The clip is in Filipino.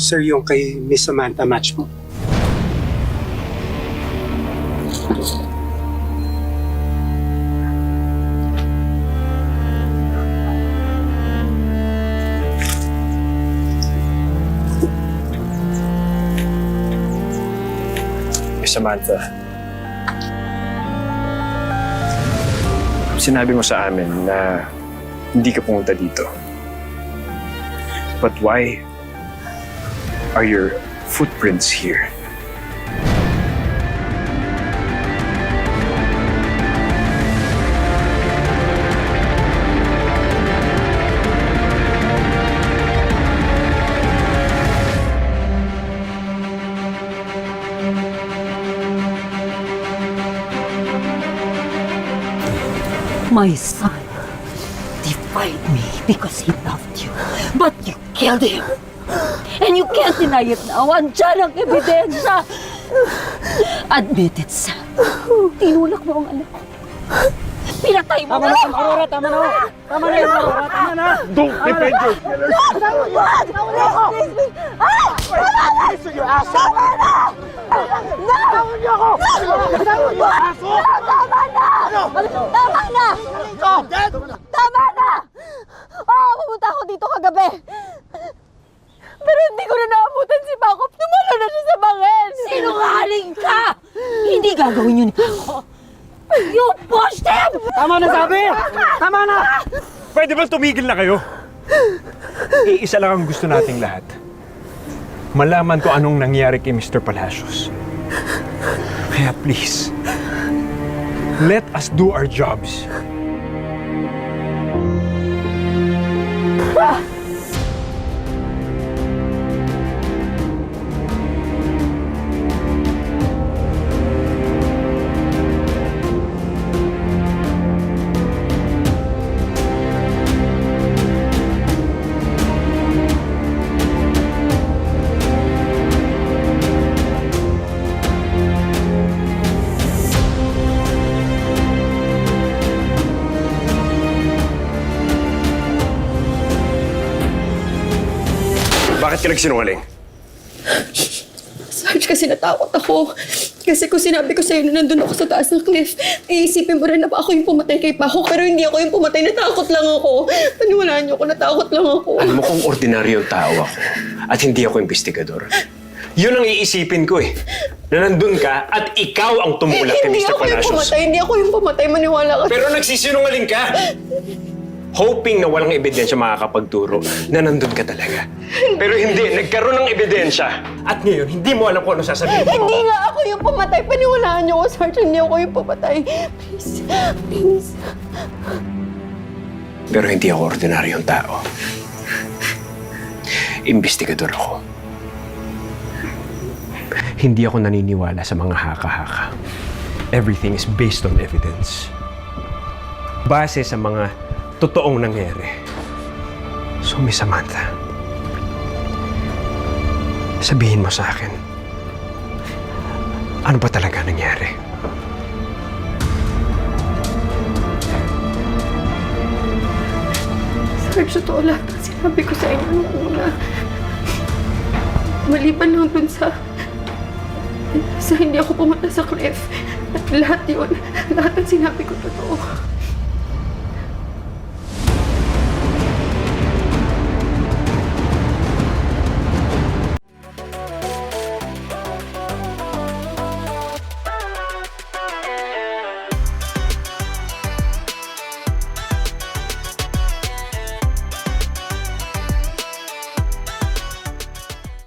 Sir, yung kay Miss Samantha match mo. Miss Samantha. Sinabi mo sa amin na hindi ka pumunta dito. But why are your footprints here? My son defied me because he loved you. But you killed him. And you can't deny it now. Andiyan ang ebidensya. Admit it, son. Tinulak mo ang anak ko. Pinatay mo Tama na, Aurora, tama na. Tama na yun, Aurora, tama na. Don't defend your... Tama na! Tama na! Oo, pumunta ako dito kagabi. Pero hindi ko na naabutan si Pakop. Tumalo na siya sa bangin. Sinungaling ka! Hindi gagawin yun. You pushed him! Tama na sabi! Tama na! Pwede ba tumigil na kayo? Iisa lang ang gusto nating lahat. Malaman ko anong nangyari kay Mr. Palacios. Kaya please, let us do our jobs. Bakit ka nagsinungaling? Sarge, kasi natakot ako. Kasi kung sinabi ko sa'yo na nandun ako sa taas ng cliff, iisipin mo rin na ako yung pumatay kay Paco, pero hindi ako yung pumatay. Natakot lang ako. Paniwalaan niyo ako, natakot lang ako. Alam mo kung ordinaryong tao ako at hindi ako investigador. Yun ang iisipin ko eh. Na nandun ka at ikaw ang tumulak kay hindi Mr. ako yung Palacios. pumatay, hindi ako yung pumatay. Maniwala ka. Pero nagsisinungaling ka! Hoping na walang ebidensya makakapagturo na nandun ka talaga. Pero hindi, nagkaroon ng ebidensya. At ngayon, hindi mo alam kung ano sasabihin mo. Hindi nga ako yung pumatay. Paniwalaan niyo ako, Sarge. Hindi ako yung pumatay. Please, please. Pero hindi ako ordinaryong tao. Investigador ako. Hindi ako naniniwala sa mga haka-haka. Everything is based on evidence. Base sa mga totoong nangyari. So, Miss Samantha, sabihin mo sa akin, ano ba talaga nangyari? Sarge, totoo lahat ang sinabi ko sa inyo nung una. Maliban lang dun sa... sa hindi ako pumunta sa cliff. At lahat yun, lahat ang sinabi ko totoo.